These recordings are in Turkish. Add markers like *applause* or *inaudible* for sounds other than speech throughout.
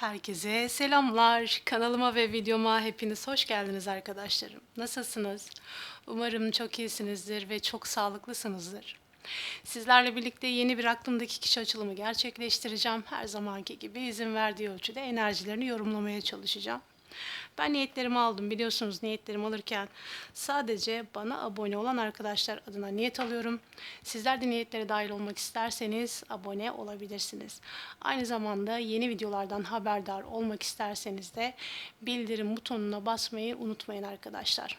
Herkese selamlar. Kanalıma ve videoma hepiniz hoş geldiniz arkadaşlarım. Nasılsınız? Umarım çok iyisinizdir ve çok sağlıklısınızdır. Sizlerle birlikte yeni bir aklımdaki kişi açılımı gerçekleştireceğim. Her zamanki gibi izin verdiği ölçüde enerjilerini yorumlamaya çalışacağım. Ben niyetlerimi aldım. Biliyorsunuz niyetlerimi alırken sadece bana abone olan arkadaşlar adına niyet alıyorum. Sizler de niyetlere dahil olmak isterseniz abone olabilirsiniz. Aynı zamanda yeni videolardan haberdar olmak isterseniz de bildirim butonuna basmayı unutmayın arkadaşlar.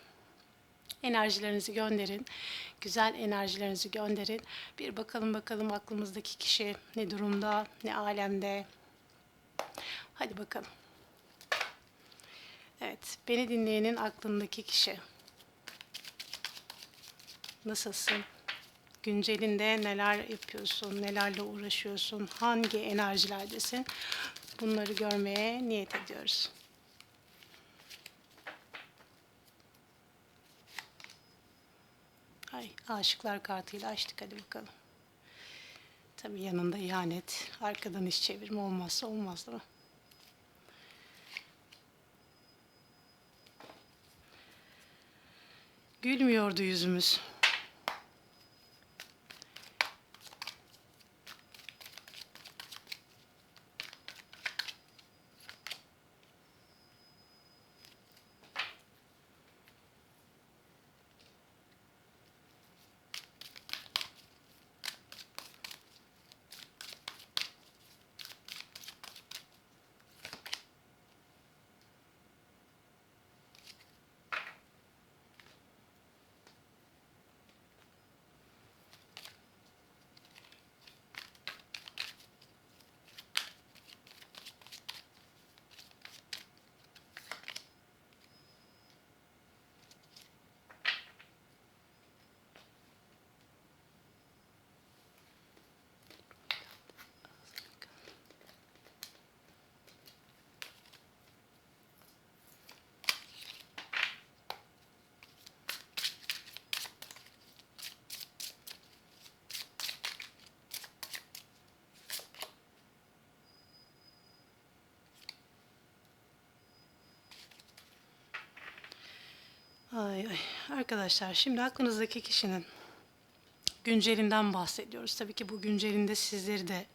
Enerjilerinizi gönderin. Güzel enerjilerinizi gönderin. Bir bakalım bakalım aklımızdaki kişi ne durumda, ne alemde. Hadi bakalım. Evet, beni dinleyenin aklındaki kişi. Nasılsın? Güncelinde neler yapıyorsun, nelerle uğraşıyorsun, hangi enerjilerdesin? Bunları görmeye niyet ediyoruz. Ay, aşıklar kartıyla açtık hadi bakalım. Tabii yanında ihanet, arkadan iş çevirme olmazsa olmaz değil mi? Gülmüyordu yüzümüz. Ay, ay. Arkadaşlar şimdi aklınızdaki kişinin güncelinden bahsediyoruz. Tabii ki bu güncelinde sizleri de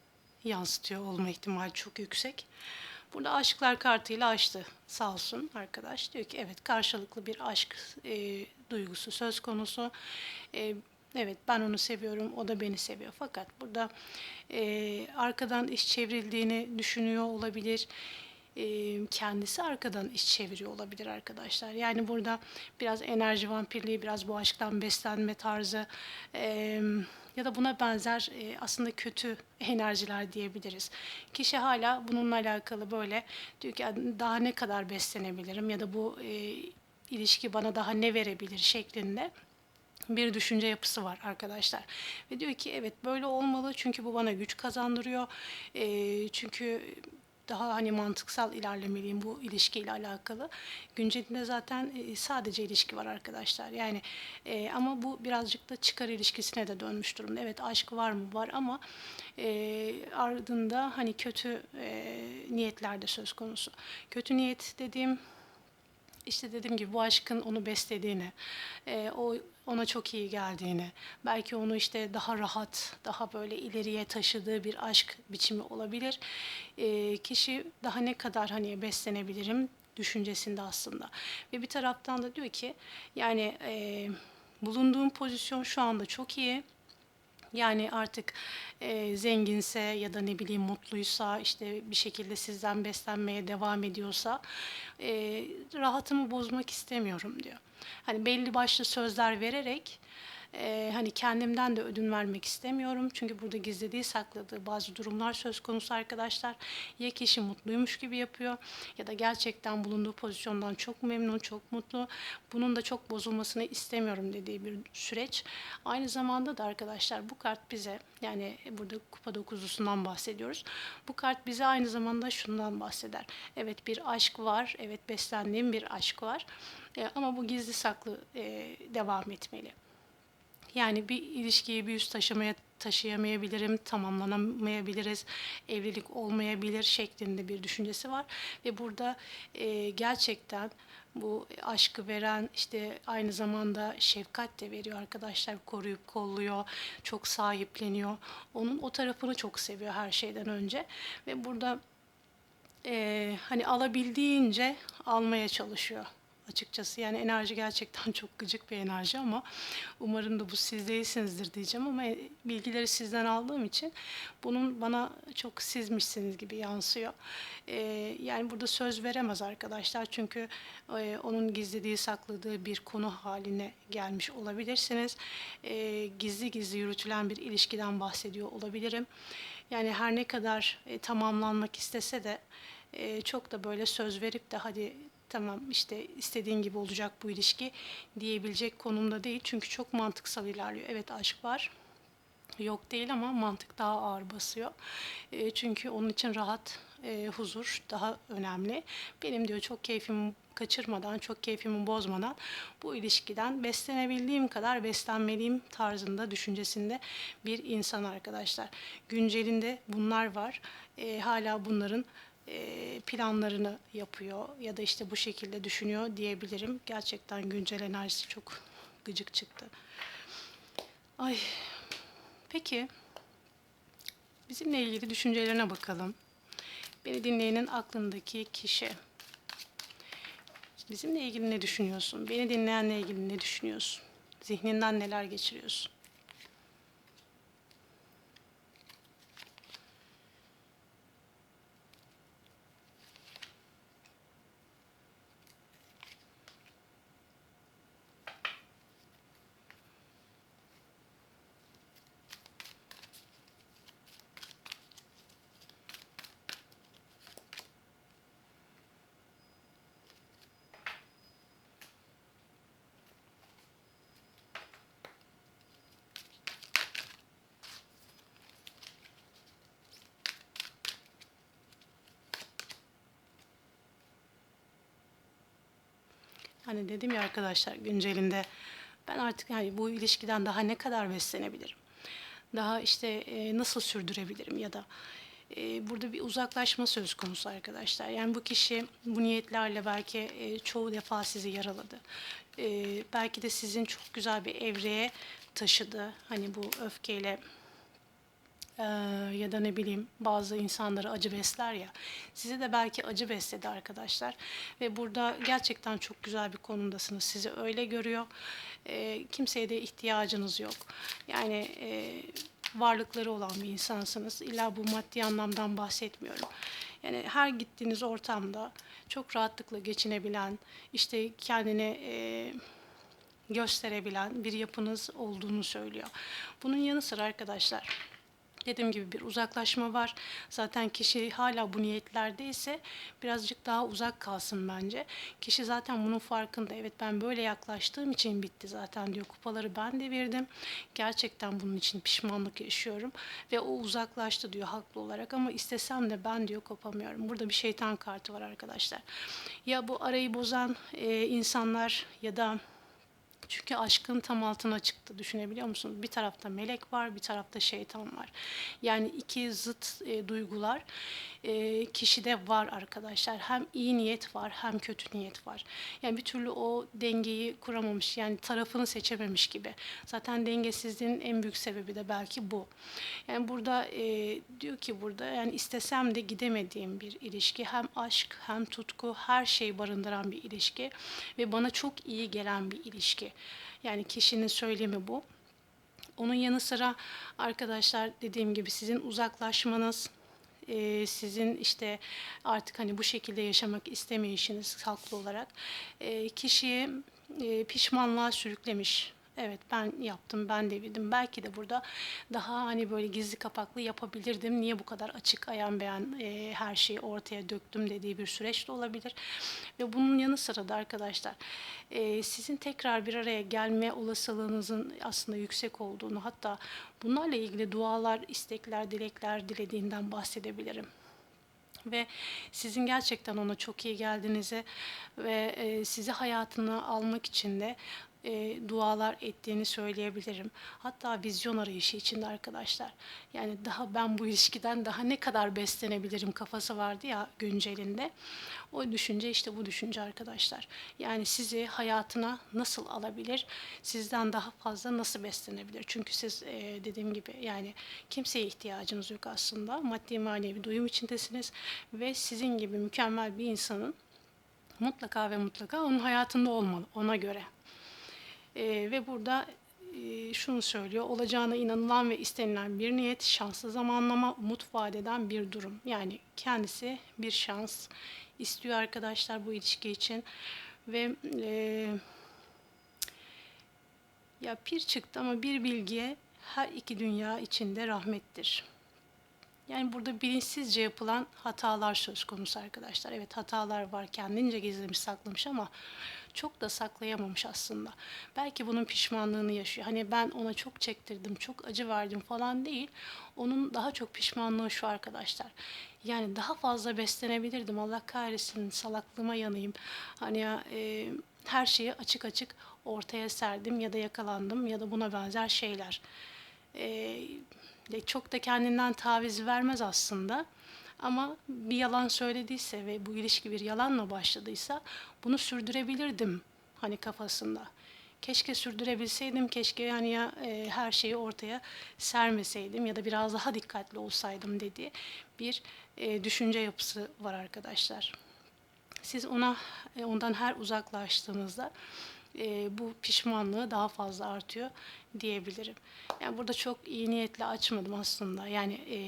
yansıtıyor olma ihtimali çok yüksek. Burada aşklar kartıyla açtı sağ olsun arkadaş. Diyor ki evet karşılıklı bir aşk e, duygusu söz konusu. E, evet ben onu seviyorum, o da beni seviyor. Fakat burada e, arkadan iş çevrildiğini düşünüyor olabilir kendisi arkadan iş çeviriyor olabilir arkadaşlar. Yani burada biraz enerji vampirliği, biraz bu aşktan beslenme tarzı ya da buna benzer aslında kötü enerjiler diyebiliriz. Kişi hala bununla alakalı böyle diyor ki daha ne kadar beslenebilirim ya da bu ilişki bana daha ne verebilir şeklinde bir düşünce yapısı var arkadaşlar. Ve diyor ki evet böyle olmalı çünkü bu bana güç kazandırıyor. E, çünkü daha hani mantıksal ilerlemeliyim bu ilişkiyle alakalı. Güncelinde zaten e, sadece ilişki var arkadaşlar. Yani e, ama bu birazcık da çıkar ilişkisine de dönmüş durumda. Evet aşk var mı? Var ama e, ardında hani kötü e, niyetler de söz konusu. Kötü niyet dediğim işte dediğim gibi bu aşkın onu beslediğini, e, o ona çok iyi geldiğini, belki onu işte daha rahat, daha böyle ileriye taşıdığı bir aşk biçimi olabilir. E, kişi daha ne kadar hani beslenebilirim düşüncesinde aslında. Ve bir taraftan da diyor ki yani e, bulunduğum pozisyon şu anda çok iyi yani artık e, zenginse ya da ne bileyim mutluysa işte bir şekilde sizden beslenmeye devam ediyorsa e, rahatımı bozmak istemiyorum diyor. Hani belli başlı sözler vererek ee, hani kendimden de ödün vermek istemiyorum. Çünkü burada gizlediği, sakladığı bazı durumlar söz konusu arkadaşlar. Ya kişi mutluymuş gibi yapıyor ya da gerçekten bulunduğu pozisyondan çok memnun, çok mutlu. Bunun da çok bozulmasını istemiyorum dediği bir süreç. Aynı zamanda da arkadaşlar bu kart bize yani burada kupa dokuzlusundan bahsediyoruz. Bu kart bize aynı zamanda şundan bahseder. Evet bir aşk var, evet beslendiğim bir aşk var. E, ama bu gizli saklı e, devam etmeli. Yani bir ilişkiyi bir üst taşımaya taşıyamayabilirim, tamamlanamayabiliriz, evlilik olmayabilir şeklinde bir düşüncesi var. Ve burada e, gerçekten bu aşkı veren işte aynı zamanda şefkat de veriyor arkadaşlar koruyup kolluyor çok sahipleniyor. Onun o tarafını çok seviyor her şeyden önce. Ve burada e, hani alabildiğince almaya çalışıyor açıkçası. Yani enerji gerçekten çok gıcık bir enerji ama umarım da bu siz değilsinizdir diyeceğim ama bilgileri sizden aldığım için bunun bana çok sizmişsiniz gibi yansıyor. Ee, yani burada söz veremez arkadaşlar çünkü e, onun gizlediği sakladığı bir konu haline gelmiş olabilirsiniz. Ee, gizli gizli yürütülen bir ilişkiden bahsediyor olabilirim. Yani her ne kadar e, tamamlanmak istese de e, çok da böyle söz verip de hadi tamam işte istediğin gibi olacak bu ilişki diyebilecek konumda değil. Çünkü çok mantıksal ilerliyor. Evet aşk var. Yok değil ama mantık daha ağır basıyor. E, çünkü onun için rahat, e, huzur daha önemli. Benim diyor çok keyfimi kaçırmadan, çok keyfimi bozmadan bu ilişkiden beslenebildiğim kadar beslenmeliyim tarzında düşüncesinde bir insan arkadaşlar. Güncelinde bunlar var. E, hala bunların planlarını yapıyor ya da işte bu şekilde düşünüyor diyebilirim. Gerçekten güncel enerjisi çok gıcık çıktı. Ay. Peki. Bizimle ilgili düşüncelerine bakalım. Beni dinleyenin aklındaki kişi. Bizimle ilgili ne düşünüyorsun? Beni dinleyenle ilgili ne düşünüyorsun? Zihninden neler geçiriyorsun? Hani dedim ya arkadaşlar güncelinde ben artık yani bu ilişkiden daha ne kadar beslenebilirim? Daha işte e, nasıl sürdürebilirim ya da e, burada bir uzaklaşma söz konusu arkadaşlar. Yani bu kişi bu niyetlerle belki e, çoğu defa sizi yaraladı. E, belki de sizin çok güzel bir evreye taşıdı. Hani bu öfkeyle ee, ya da ne bileyim bazı insanları acı besler ya. Size de belki acı besledi arkadaşlar. Ve burada gerçekten çok güzel bir konumdasınız. Sizi öyle görüyor. Ee, kimseye de ihtiyacınız yok. Yani e, varlıkları olan bir insansınız. İlla bu maddi anlamdan bahsetmiyorum. Yani her gittiğiniz ortamda çok rahatlıkla geçinebilen, işte kendini e, gösterebilen bir yapınız olduğunu söylüyor. Bunun yanı sıra arkadaşlar Dediğim gibi bir uzaklaşma var. Zaten kişi hala bu niyetlerdeyse birazcık daha uzak kalsın bence. Kişi zaten bunun farkında. Evet ben böyle yaklaştığım için bitti zaten diyor. Kupaları ben devirdim. Gerçekten bunun için pişmanlık yaşıyorum. Ve o uzaklaştı diyor haklı olarak ama istesem de ben diyor kopamıyorum. Burada bir şeytan kartı var arkadaşlar. Ya bu arayı bozan e, insanlar ya da çünkü aşkın tam altına çıktı düşünebiliyor musunuz? Bir tarafta melek var, bir tarafta şeytan var. Yani iki zıt e, duygular e, kişide var arkadaşlar. Hem iyi niyet var hem kötü niyet var. Yani bir türlü o dengeyi kuramamış yani tarafını seçememiş gibi. Zaten dengesizliğin en büyük sebebi de belki bu. Yani burada e, diyor ki burada yani istesem de gidemediğim bir ilişki. Hem aşk hem tutku her şeyi barındıran bir ilişki ve bana çok iyi gelen bir ilişki. Yani kişinin söylemi bu. Onun yanı sıra arkadaşlar dediğim gibi sizin uzaklaşmanız, e, sizin işte artık hani bu şekilde yaşamak istemeyişiniz haklı olarak e, kişiyi e, pişmanlığa sürüklemiş Evet ben yaptım, ben devirdim. Belki de burada daha hani böyle gizli kapaklı yapabilirdim. Niye bu kadar açık ayan beyan e, her şeyi ortaya döktüm dediği bir süreç de olabilir. Ve bunun yanı sıra da arkadaşlar e, sizin tekrar bir araya gelme olasılığınızın aslında yüksek olduğunu hatta bunlarla ilgili dualar, istekler, dilekler dilediğinden bahsedebilirim ve sizin gerçekten ona çok iyi geldiğinizi ve e, sizi hayatına almak için de e, dualar ettiğini söyleyebilirim. Hatta vizyon arayışı içinde arkadaşlar. Yani daha ben bu ilişkiden daha ne kadar beslenebilirim kafası vardı ya güncelinde. O düşünce işte bu düşünce arkadaşlar. Yani sizi hayatına nasıl alabilir? Sizden daha fazla nasıl beslenebilir? Çünkü siz e, dediğim gibi yani kimseye ihtiyacınız yok aslında. Maddi manevi duyum içindesiniz ve sizin gibi mükemmel bir insanın mutlaka ve mutlaka onun hayatında olmalı ona göre. E, ve burada e, şunu söylüyor. Olacağına inanılan ve istenilen bir niyet, şanslı zamanlama, umut vadeden bir durum. Yani kendisi bir şans istiyor arkadaşlar bu ilişki için. Ve e, ya pir çıktı ama bir bilgiye her iki dünya içinde rahmettir. Yani burada bilinçsizce yapılan hatalar söz konusu arkadaşlar. Evet hatalar var kendince gizlemiş saklamış ama çok da saklayamamış aslında. Belki bunun pişmanlığını yaşıyor. Hani ben ona çok çektirdim, çok acı verdim falan değil. Onun daha çok pişmanlığı şu arkadaşlar. Yani daha fazla beslenebilirdim. Allah kahretsin salaklığıma yanayım. Hani ya, e, her şeyi açık açık ortaya serdim ya da yakalandım ya da buna benzer şeyler. E, çok da kendinden taviz vermez aslında. Ama bir yalan söylediyse ve bu ilişki bir yalanla başladıysa bunu sürdürebilirdim hani kafasında. Keşke sürdürebilseydim, keşke yani ya e, her şeyi ortaya sermeseydim ya da biraz daha dikkatli olsaydım dediği bir e, düşünce yapısı var arkadaşlar. Siz ona e, ondan her uzaklaştığınızda e, bu pişmanlığı daha fazla artıyor diyebilirim. Yani burada çok iyi niyetle açmadım aslında. Yani e,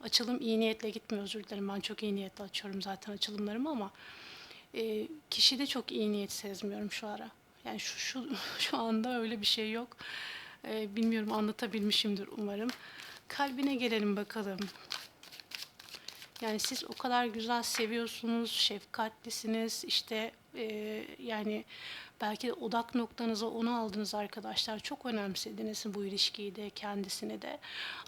açılım iyi niyetle gitmiyor özür dilerim. Ben çok iyi niyetle açıyorum zaten açılımlarımı ama e, kişide çok iyi niyet sezmiyorum şu ara. Yani şu şu *laughs* şu anda öyle bir şey yok. E, bilmiyorum anlatabilmişimdir umarım. Kalbine gelelim bakalım. Yani siz o kadar güzel seviyorsunuz, şefkatlisiniz. İşte e, yani belki de odak noktanıza onu aldınız arkadaşlar. Çok önemsediniz bu ilişkiyi de kendisini de.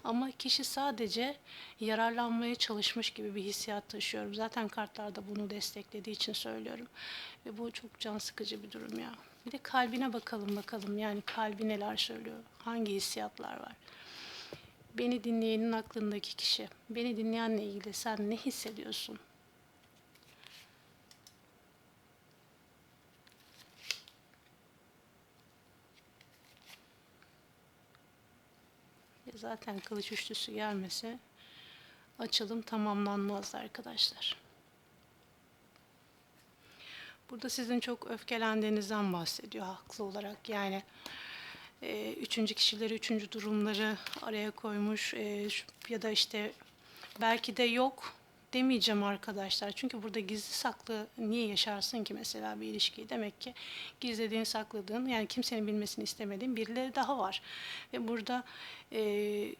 Ama kişi sadece yararlanmaya çalışmış gibi bir hissiyat taşıyorum. Zaten kartlarda bunu desteklediği için söylüyorum. Ve bu çok can sıkıcı bir durum ya. Bir de kalbine bakalım bakalım. Yani kalbi neler söylüyor? Hangi hissiyatlar var? Beni dinleyenin aklındaki kişi. Beni dinleyenle ilgili sen ne hissediyorsun? Zaten kılıç üçlüsü gelmese açılım tamamlanmazdı arkadaşlar. Burada sizin çok öfkelendiğinizden bahsediyor haklı olarak. Yani e, üçüncü kişileri, üçüncü durumları araya koymuş e, ya da işte belki de yok demeyeceğim arkadaşlar. Çünkü burada gizli saklı niye yaşarsın ki mesela bir ilişkiyi? Demek ki gizlediğin, sakladığın yani kimsenin bilmesini istemediğin birileri daha var. Ve burada e,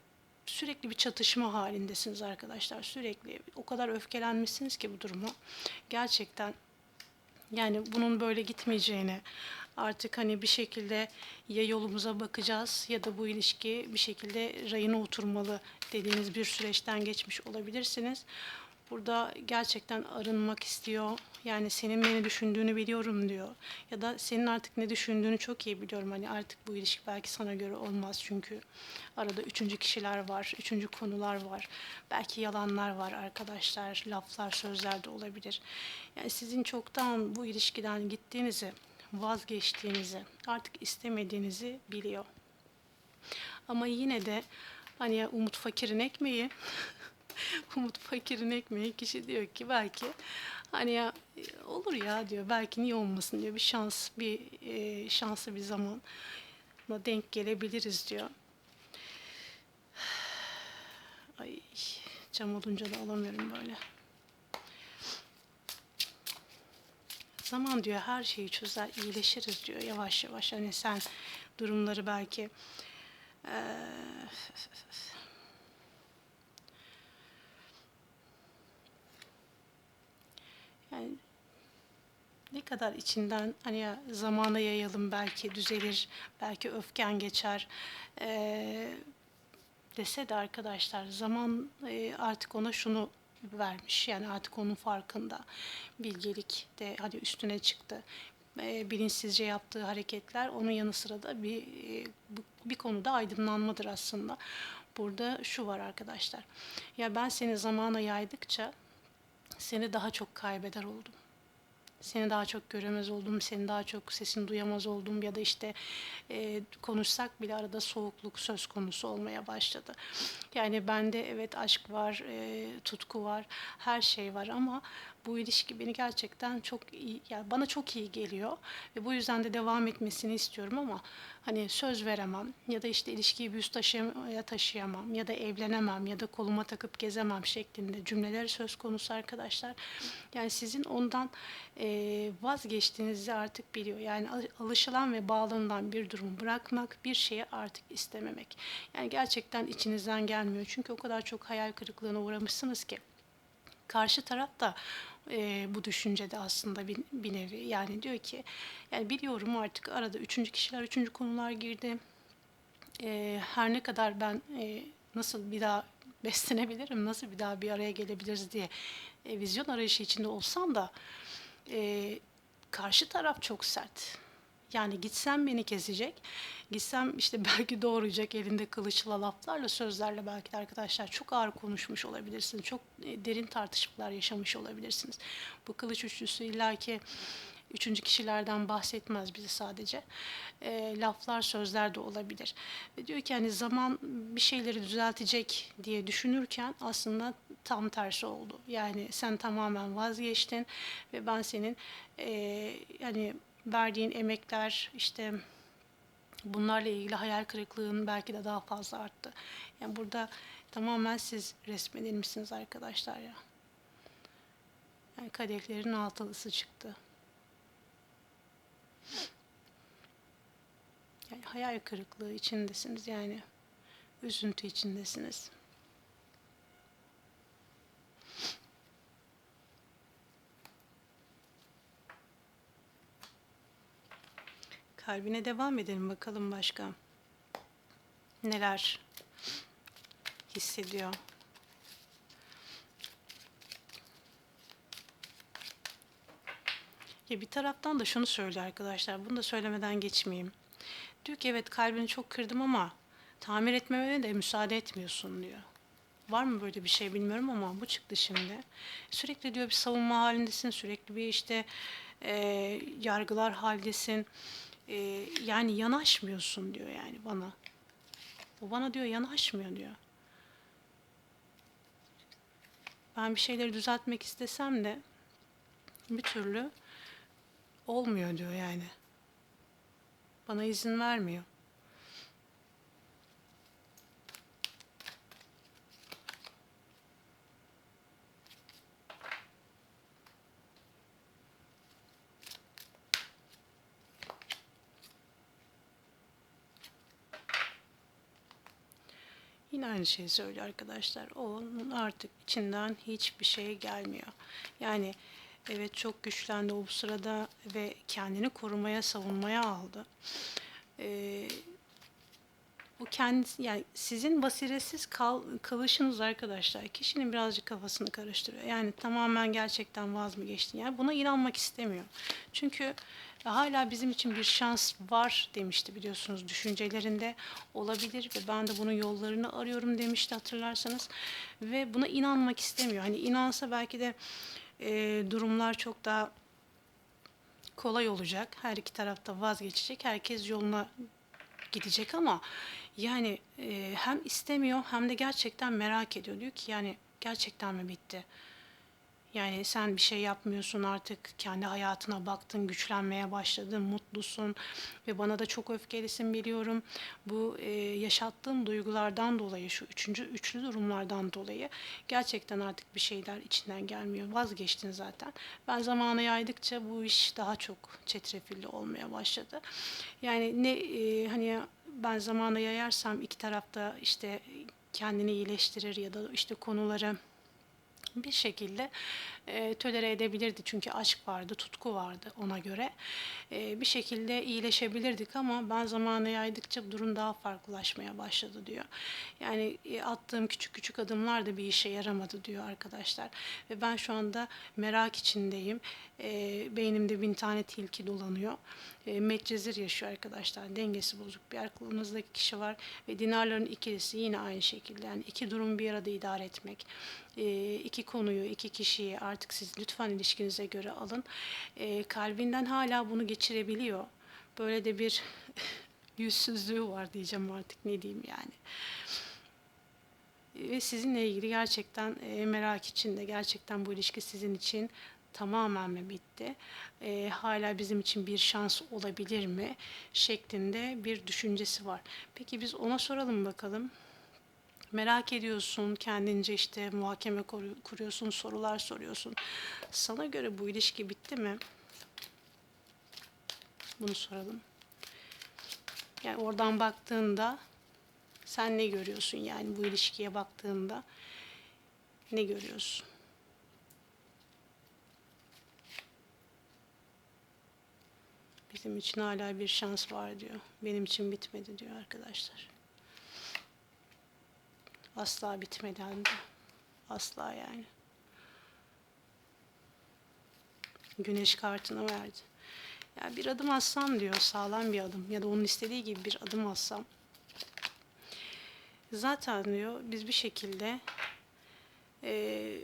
sürekli bir çatışma halindesiniz arkadaşlar. Sürekli o kadar öfkelenmişsiniz ki bu duruma. Gerçekten yani bunun böyle gitmeyeceğini artık hani bir şekilde ya yolumuza bakacağız ya da bu ilişki bir şekilde rayına oturmalı dediğiniz bir süreçten geçmiş olabilirsiniz. Burada gerçekten arınmak istiyor. Yani senin beni düşündüğünü biliyorum diyor. Ya da senin artık ne düşündüğünü çok iyi biliyorum. Hani artık bu ilişki belki sana göre olmaz çünkü arada üçüncü kişiler var, üçüncü konular var. Belki yalanlar var arkadaşlar, laflar, sözler de olabilir. Yani sizin çoktan bu ilişkiden gittiğinizi, vazgeçtiğinizi, artık istemediğinizi biliyor. Ama yine de hani umut fakirin ekmeği *laughs* *laughs* Umut fakirin ekmeği kişi diyor ki belki hani ya olur ya diyor belki niye olmasın diyor bir şans bir e, şanslı bir zamana denk gelebiliriz diyor. *sighs* Ay cam olunca da alamıyorum böyle. Zaman diyor her şeyi çözer, iyileşiriz diyor yavaş yavaş. Hani sen durumları belki ee, Yani ne kadar içinden hani ya zamana yayalım belki düzelir, belki öfken geçer ee, dese de arkadaşlar zaman e, artık ona şunu vermiş yani artık onun farkında bilgelik de hani üstüne çıktı e, bilinçsizce yaptığı hareketler onun yanı sıra da bir e, bir konuda aydınlanmadır aslında. Burada şu var arkadaşlar. Ya ben seni zamana yaydıkça seni daha çok kaybeder oldum. Seni daha çok göremez oldum, seni daha çok sesini duyamaz oldum ya da işte e, konuşsak bile arada soğukluk söz konusu olmaya başladı. Yani bende evet aşk var, e, tutku var, her şey var ama bu ilişki beni gerçekten çok iyi, yani bana çok iyi geliyor ve bu yüzden de devam etmesini istiyorum ama hani söz veremem ya da işte ilişkiyi bir üst aşamaya taşıyamam ya da evlenemem ya da koluma takıp gezemem şeklinde cümleler söz konusu arkadaşlar. Yani sizin ondan e, vazgeçtiğinizi artık biliyor. Yani al- alışılan ve bağlanılan bir durum bırakmak, bir şeyi artık istememek. Yani gerçekten içinizden gelmiyor. Çünkü o kadar çok hayal kırıklığına uğramışsınız ki. Karşı taraf da e, bu düşüncede aslında bir, bir nevi. Yani diyor ki, yani biliyorum artık arada üçüncü kişiler, üçüncü konular girdi. E, her ne kadar ben e, nasıl bir daha *laughs* beslenebilirim, nasıl bir daha bir araya gelebiliriz diye e, vizyon arayışı içinde olsam da e, karşı taraf çok sert. Yani gitsem beni kesecek, gitsem işte *laughs* belki doğrayacak elinde kılıçla laflarla, sözlerle belki de arkadaşlar çok ağır konuşmuş olabilirsiniz. Çok e, derin tartışmalar yaşamış olabilirsiniz. Bu kılıç üçlüsü illaki üçüncü kişilerden bahsetmez bize sadece. E, laflar, sözler de olabilir. Ve diyor ki hani zaman bir şeyleri düzeltecek diye düşünürken aslında tam tersi oldu. Yani sen tamamen vazgeçtin ve ben senin e, yani verdiğin emekler işte bunlarla ilgili hayal kırıklığın belki de daha fazla arttı. Yani burada tamamen siz resmedilmişsiniz arkadaşlar ya. Yani kadehlerin altılısı çıktı. Yani hayal kırıklığı içindesiniz yani. Üzüntü içindesiniz. Kalbine devam edelim bakalım başka. Neler hissediyor? Ya bir taraftan da şunu söylüyor arkadaşlar. Bunu da söylemeden geçmeyeyim. Diyor ki evet kalbini çok kırdım ama tamir etmeme de müsaade etmiyorsun diyor. Var mı böyle bir şey bilmiyorum ama bu çıktı şimdi. Sürekli diyor bir savunma halindesin, sürekli bir işte e, yargılar haldesin. E, yani yanaşmıyorsun diyor yani bana. O bana diyor yanaşmıyor diyor. Ben bir şeyleri düzeltmek istesem de bir türlü olmuyor diyor yani. Bana izin vermiyor. Yine aynı şeyi söylüyor arkadaşlar. Onun artık içinden hiçbir şey gelmiyor. Yani evet çok güçlendi o sırada ve kendini korumaya, savunmaya aldı. Ee, bu kendisi yani sizin basiretsiz kal, kalışınız arkadaşlar kişinin birazcık kafasını karıştırıyor. Yani tamamen gerçekten vaz mı geçtin? Yani buna inanmak istemiyor. Çünkü hala bizim için bir şans var demişti biliyorsunuz düşüncelerinde olabilir ve ben de bunun yollarını arıyorum demişti hatırlarsanız ve buna inanmak istemiyor. Hani inansa belki de e, durumlar çok daha kolay olacak. Her iki tarafta vazgeçecek. Herkes yoluna gidecek ama yani e, hem istemiyor hem de gerçekten merak ediyor. Diyor ki yani gerçekten mi bitti? Yani sen bir şey yapmıyorsun artık kendi hayatına baktın, güçlenmeye başladın, mutlusun ve bana da çok öfkelisin biliyorum. Bu e, yaşattığın duygulardan dolayı, şu üçüncü üçlü durumlardan dolayı gerçekten artık bir şeyler içinden gelmiyor. Vazgeçtin zaten. Ben zamanı yaydıkça bu iş daha çok çetrefilli olmaya başladı. Yani ne e, hani ben zamana yayarsam iki tarafta işte kendini iyileştirir ya da işte konuları bir şekilde e, tölere edebilirdi. Çünkü aşk vardı, tutku vardı ona göre. E, bir şekilde iyileşebilirdik ama ben zamanı yaydıkça durum daha farklılaşmaya başladı diyor. Yani e, attığım küçük küçük adımlar da bir işe yaramadı diyor arkadaşlar. Ve ben şu anda merak içindeyim. E, beynimde bin tane tilki dolanıyor. E, Medcezir yaşıyor arkadaşlar. Dengesi bozuk bir aklınızdaki kişi var. Ve dinarların ikilisi yine aynı şekilde. Yani iki durum bir arada idare etmek. E, iki konuyu, iki kişiyi artık siz lütfen ilişkinize göre alın. E, kalbinden hala bunu geçirebiliyor. Böyle de bir *laughs* yüzsüzlüğü var diyeceğim artık ne diyeyim yani ve sizinle ilgili gerçekten e, merak içinde gerçekten bu ilişki sizin için tamamen mi bitti? E, hala bizim için bir şans olabilir mi? şeklinde bir düşüncesi var. Peki biz ona soralım bakalım. Merak ediyorsun, kendince işte muhakeme kuruyorsun, sorular soruyorsun. Sana göre bu ilişki bitti mi? Bunu soralım. Yani oradan baktığında sen ne görüyorsun yani bu ilişkiye baktığında ne görüyorsun? Bizim için hala bir şans var diyor. Benim için bitmedi diyor arkadaşlar. Asla bitmedi hem de. Asla yani. Güneş kartını verdi. Ya bir adım atsam diyor sağlam bir adım ya da onun istediği gibi bir adım atsam zaten diyor biz bir şekilde e,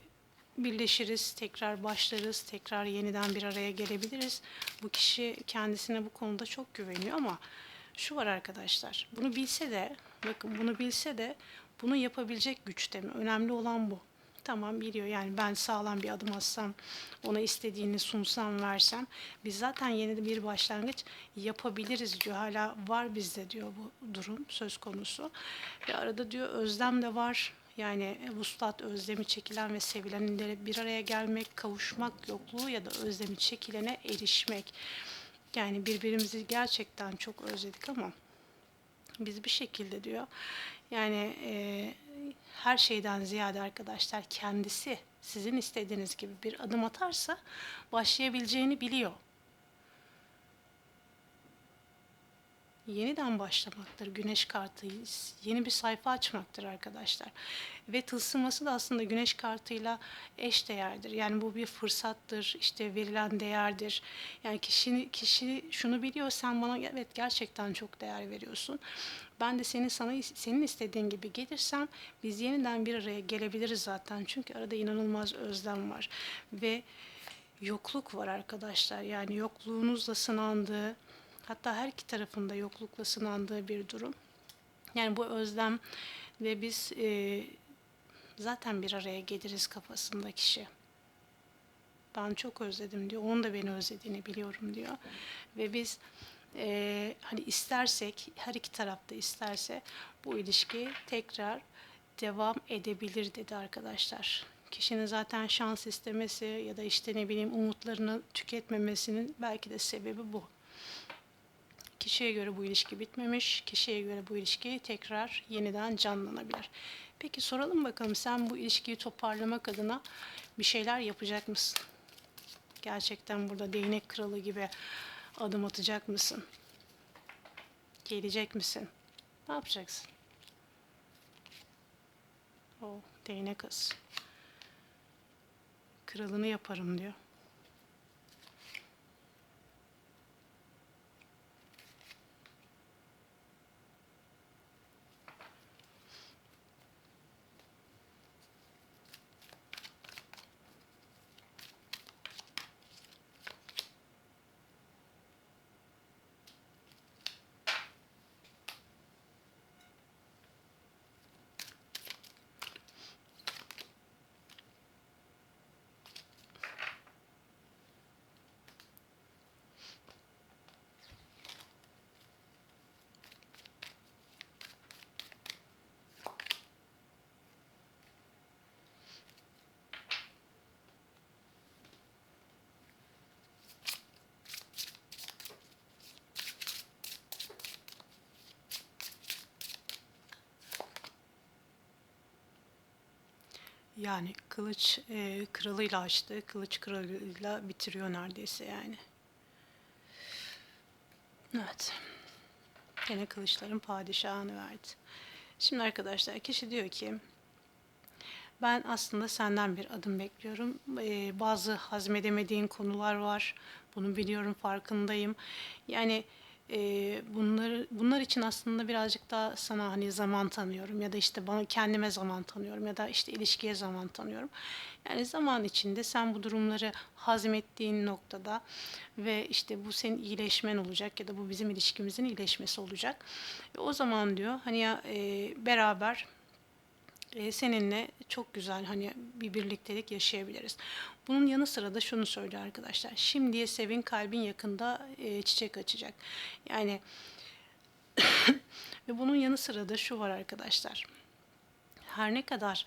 birleşiriz, tekrar başlarız, tekrar yeniden bir araya gelebiliriz. Bu kişi kendisine bu konuda çok güveniyor ama şu var arkadaşlar, bunu bilse de, bakın bunu bilse de bunu yapabilecek güçte mi? Önemli olan bu. Tamam biliyor yani ben sağlam bir adım atsam, ona istediğini sunsam, versem biz zaten yeni bir başlangıç yapabiliriz diyor. Hala var bizde diyor bu durum söz konusu. Ve arada diyor özlem de var. Yani vuslat özlemi çekilen ve sevilenlere bir araya gelmek, kavuşmak yokluğu ya da özlemi çekilene erişmek. Yani birbirimizi gerçekten çok özledik ama biz bir şekilde diyor yani e, her şeyden ziyade arkadaşlar kendisi sizin istediğiniz gibi bir adım atarsa başlayabileceğini biliyor. Yeniden başlamaktır. Güneş kartı yeni bir sayfa açmaktır arkadaşlar. Ve tılsıması da aslında güneş kartıyla eş değerdir. Yani bu bir fırsattır, işte verilen değerdir. Yani kişi, kişi şunu biliyor, sen bana evet gerçekten çok değer veriyorsun. Ben de seni sana senin istediğin gibi gelirsem biz yeniden bir araya gelebiliriz zaten. Çünkü arada inanılmaz özlem var ve yokluk var arkadaşlar. Yani yokluğunuzla sınandığı, hatta her iki tarafında yoklukla sınandığı bir durum. Yani bu özlem ve biz e, zaten bir araya geliriz kafasında kişi. Ben çok özledim diyor. Onun da beni özlediğini biliyorum diyor. Ve biz e, hani istersek, her iki tarafta isterse bu ilişki tekrar devam edebilir dedi arkadaşlar. Kişinin zaten şans istemesi ya da işte ne bileyim umutlarını tüketmemesinin belki de sebebi bu. Kişiye göre bu ilişki bitmemiş, kişiye göre bu ilişki tekrar yeniden canlanabilir. Peki soralım bakalım sen bu ilişkiyi toparlamak adına bir şeyler yapacak mısın? Gerçekten burada değnek kralı gibi adım atacak mısın? Gelecek misin? Ne yapacaksın? O değnek kız. Kralını yaparım diyor. Yani kılıç e, kralıyla açtı, kılıç kralıyla bitiriyor neredeyse yani. Evet. Gene kılıçların padişahını verdi. Şimdi arkadaşlar kişi diyor ki ben aslında senden bir adım bekliyorum. Ee, bazı hazmedemediğin konular var. Bunu biliyorum, farkındayım. Yani e, bunları bunlar için aslında birazcık daha sana hani zaman tanıyorum ya da işte bana kendime zaman tanıyorum ya da işte ilişkiye zaman tanıyorum. Yani zaman içinde sen bu durumları hazmettiğin noktada ve işte bu senin iyileşmen olacak ya da bu bizim ilişkimizin iyileşmesi olacak. Ve o zaman diyor hani ya e, beraber e, seninle çok güzel hani bir birliktelik yaşayabiliriz. Bunun yanı sıra da şunu söylüyor arkadaşlar. Şimdiye sevin kalbin yakında e, çiçek açacak. Yani *coughs* ve bunun yanı sıra da şu var arkadaşlar. Her ne kadar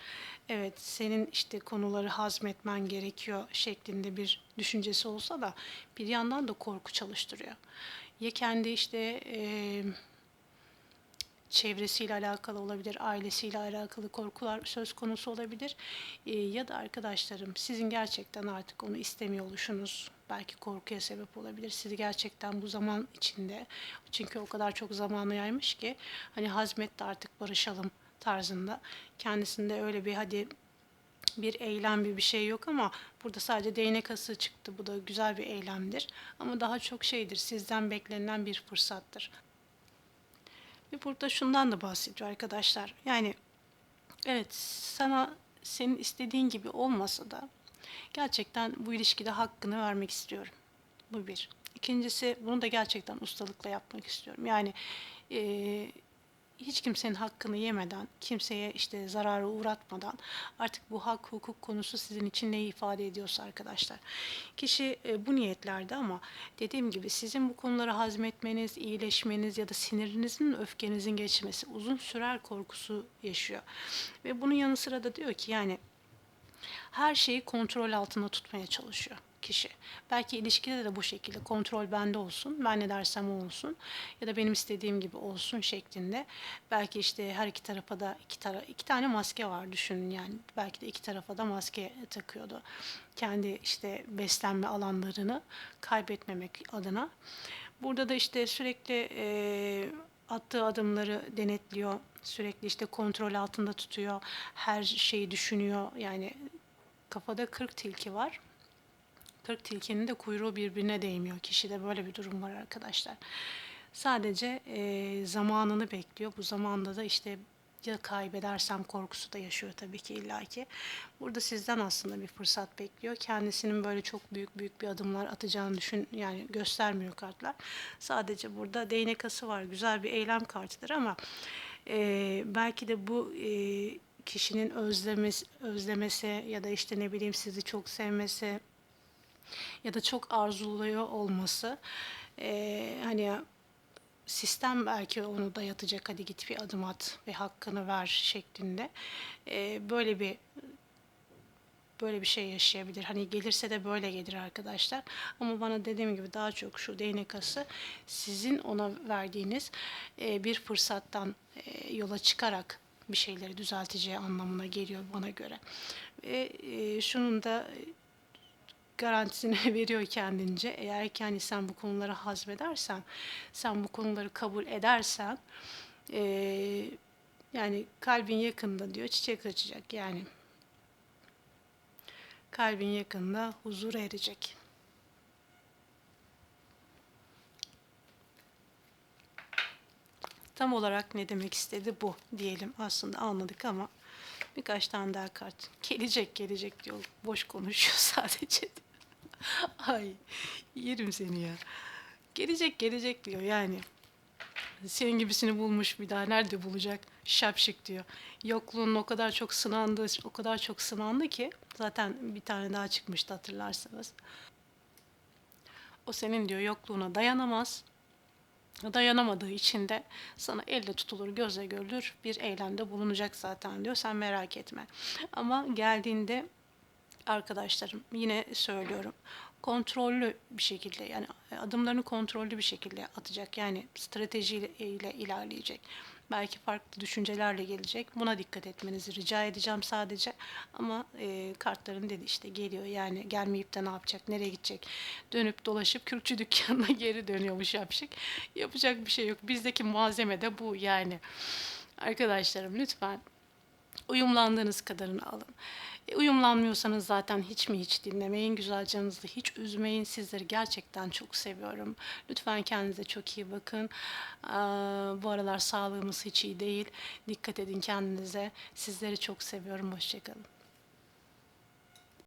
evet senin işte konuları hazmetmen gerekiyor şeklinde bir düşüncesi olsa da bir yandan da korku çalıştırıyor. Ya kendi işte e, çevresiyle alakalı olabilir, ailesiyle alakalı korkular söz konusu olabilir. E, ya da arkadaşlarım sizin gerçekten artık onu istemiyor oluşunuz belki korkuya sebep olabilir. Sizi gerçekten bu zaman içinde çünkü o kadar çok zamanı yaymış ki hani hazmet de artık barışalım tarzında. Kendisinde öyle bir hadi bir eylem bir bir şey yok ama burada sadece değnek ası çıktı. Bu da güzel bir eylemdir. Ama daha çok şeydir. Sizden beklenen bir fırsattır. Ve burada şundan da bahsediyor arkadaşlar. Yani evet sana senin istediğin gibi olmasa da gerçekten bu ilişkide hakkını vermek istiyorum. Bu bir. İkincisi bunu da gerçekten ustalıkla yapmak istiyorum. Yani e, hiç kimsenin hakkını yemeden, kimseye işte zararı uğratmadan artık bu hak hukuk konusu sizin için ne ifade ediyorsa arkadaşlar. Kişi e, bu niyetlerde ama dediğim gibi sizin bu konuları hazmetmeniz, iyileşmeniz ya da sinirinizin, öfkenizin geçmesi uzun sürer korkusu yaşıyor. Ve bunun yanı sıra da diyor ki yani her şeyi kontrol altında tutmaya çalışıyor kişi. Belki ilişkide de bu şekilde kontrol bende olsun, ben ne dersem o olsun ya da benim istediğim gibi olsun şeklinde. Belki işte her iki tarafa da iki tara iki tane maske var düşünün yani. Belki de iki tarafa da maske takıyordu. Kendi işte beslenme alanlarını kaybetmemek adına. Burada da işte sürekli e, attığı adımları denetliyor. Sürekli işte kontrol altında tutuyor. Her şeyi düşünüyor. Yani kafada 40 tilki var. 40 tilkinin de kuyruğu birbirine değmiyor. Kişide böyle bir durum var arkadaşlar. Sadece e, zamanını bekliyor. Bu zamanda da işte ya kaybedersem korkusu da yaşıyor tabii ki illaki. Burada sizden aslında bir fırsat bekliyor. Kendisinin böyle çok büyük büyük bir adımlar atacağını düşün yani göstermiyor kartlar. Sadece burada değnek ası var. Güzel bir eylem kartıdır ama e, belki de bu e, kişinin özlemesi, özlemesi ya da işte ne bileyim sizi çok sevmesi ya da çok arzuluyor olması e, hani sistem belki onu dayatacak hadi git bir adım at ve hakkını ver şeklinde e, böyle bir böyle bir şey yaşayabilir. Hani gelirse de böyle gelir arkadaşlar. Ama bana dediğim gibi daha çok şu değnek ası sizin ona verdiğiniz e, bir fırsattan e, yola çıkarak bir şeyleri düzelteceği anlamına geliyor bana göre. Ve e, şunun da garantisini *laughs* veriyor kendince. Eğer ki hani sen bu konuları hazmedersen, sen bu konuları kabul edersen e, yani kalbin yakında diyor çiçek açacak yani. Kalbin yakında huzur erecek. Tam olarak ne demek istedi bu diyelim. Aslında anladık ama birkaç tane daha kart. Gelecek gelecek diyor. Boş konuşuyor *laughs* sadece. *laughs* Ay yerim seni ya. Gelecek gelecek diyor yani. Senin gibisini bulmuş bir daha nerede bulacak? Şapşık diyor. Yokluğun o kadar çok sınandı, o kadar çok sınandı ki zaten bir tane daha çıkmıştı hatırlarsanız. O senin diyor yokluğuna dayanamaz. Dayanamadığı için de sana elle tutulur, gözle görülür bir eylemde bulunacak zaten diyor. Sen merak etme. Ama geldiğinde arkadaşlarım yine söylüyorum kontrollü bir şekilde yani adımlarını kontrollü bir şekilde atacak yani stratejiyle ilerleyecek. Belki farklı düşüncelerle gelecek. Buna dikkat etmenizi rica edeceğim sadece. Ama e, kartların dedi işte geliyor yani gelmeyip de ne yapacak, nereye gidecek? Dönüp dolaşıp kürkçü dükkanına *laughs* geri dönüyormuş yapacak. Yapacak bir şey yok. Bizdeki malzeme de bu yani. Arkadaşlarım lütfen uyumlandığınız kadarını alın. E, uyumlanmıyorsanız zaten hiç mi hiç dinlemeyin. Güzel canınızı hiç üzmeyin. Sizleri gerçekten çok seviyorum. Lütfen kendinize çok iyi bakın. Aa, bu aralar sağlığımız hiç iyi değil. Dikkat edin kendinize. Sizleri çok seviyorum. Hoşçakalın.